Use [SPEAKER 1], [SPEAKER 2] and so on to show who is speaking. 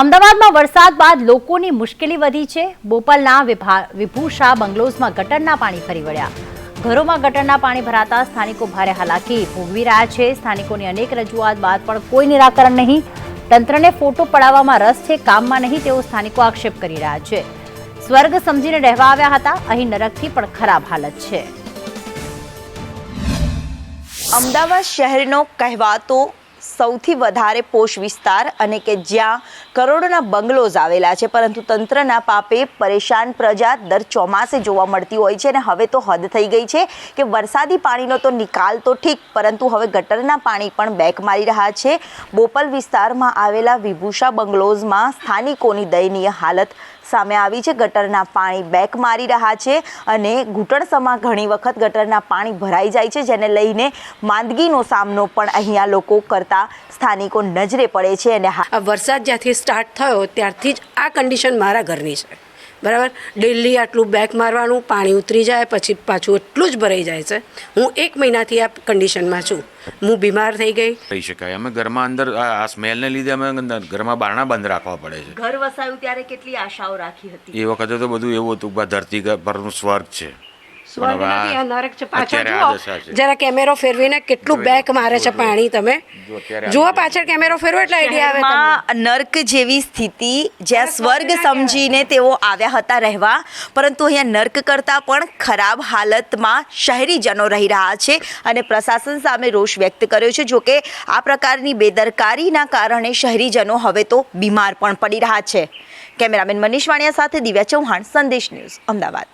[SPEAKER 1] અમદાવાદમાં વરસાદ બાદ લોકોની મુશ્કેલી વધી છે. બોપલના વિભા, વિભૂષા બંગલોઝમાં ગટરના પાણી ફરી વળ્યા. ઘરોમાં ગટરના પાણી ભરાતા સ્થાનિકો ભારે હાલાકી ભોગવી રહ્યા છે. સ્થાનિકોની અનેક રજૂઆત બાદ પણ કોઈ નિરાકરણ નહીં. તંત્રને ફોટો પડાવવામાં રસ છે, કામમાં નહીં તેવો સ્થાનિકો આક્ષેપ કરી રહ્યા છે. સ્વર્ગ સમજીને રહેવા આવ્યા હતા. અહીં નરકથી પણ ખરાબ હાલત છે.
[SPEAKER 2] અમદાવાદ શહેરનો કહેવાતો સૌથી વધારે પોષ વિસ્તાર અને કે જ્યાં કરોડોના બંગલોઝ આવેલા છે. પરંતુ તંત્રના પાપે પરેશાન પ્રજા દર ચોમાસે જોવા મળતી હોય છે અને હવે તો હદ થઈ ગઈ છે કે વરસાદી પાણીનો તો નિકાલ તો ઠીક, પરંતુ હવે ગટરના પાણી પણ બેક મારી રહ્યા છે. બોપલ વિસ્તારમાં આવેલા વિભૂષા બંગલોઝમાં સ્થાનિકોની દયનીય હાલત સામે આવી છે. ગટરના પાણી બેક મારી રહ્યા છે અને ઘૂંટણસમાં ઘણી વખત ગટરના પાણી ભરાઈ જાય છે, જેને લઈને માંદગીનો સામનો પણ અહીંયા લોકો કરતા સ્થાનિકો નજરે પડે છે અને હા
[SPEAKER 3] આ વરસાદ જ્યાંથી સ્ટાર્ટ થયો ત્યારથી જ આ કન્ડિશન મારા ઘરની છે. બરાબર? ડેલી આટલું બેક મારવાનું પાણી ઉતરી જાય પછી પાછું એટલું જ ભરાઈ જાય છે. હું એક મહિનાથી આ કન્ડિશનમાં છું. હું બીમાર થઈ ગઈ.
[SPEAKER 4] કહી શકાય. અમે ઘરમાં અંદર આ સ્મેલને લીધે અમે અંદર ઘરમાં બારણા બંધ રાખવા પડે છે.
[SPEAKER 2] ઘર વસાયું ત્યારે કેટલી આશાઓ રાખી હતી?
[SPEAKER 4] એ વખતે તો બધું એવું હતું કે ધરતી પરનું સ્વર્ગ છે.
[SPEAKER 3] સ્વર્ગ નથી, આ નરક છે. પાછળ જુઓ. જરા કેમેરો ફેરવીને કેટલું બેક મારે છે પાણી તમે.
[SPEAKER 4] જુઓ,
[SPEAKER 3] પાછળ કેમેરો ફેરવો એટલે આઈડિયા આવે તમને.
[SPEAKER 2] નર્ક જેવી સ્થિતિ જ્યાં સ્વર્ગ
[SPEAKER 3] સ્વર્ગ
[SPEAKER 2] સમજીને તેઓ આવ્યા હતા રહેવા પરંતુ અહીંયા નર્ક કરતાં પણ ખરાબ હાલતમાં શહેરીજનો રહી રહ્યા છે અને પ્રશાસન સામે રોષ વ્યક્ત કર્યો છે. જોકે આ પ્રકારની બેદરકારીના કારણે શહેરીજનો હવે તો બીમાર પણ પડી રહ્યા છે. કેમેરામેન મનીષ વાણિયા સાથે દિવ્યા ચૌહાણ સંદેશ ન્યૂઝ અમદાવાદ.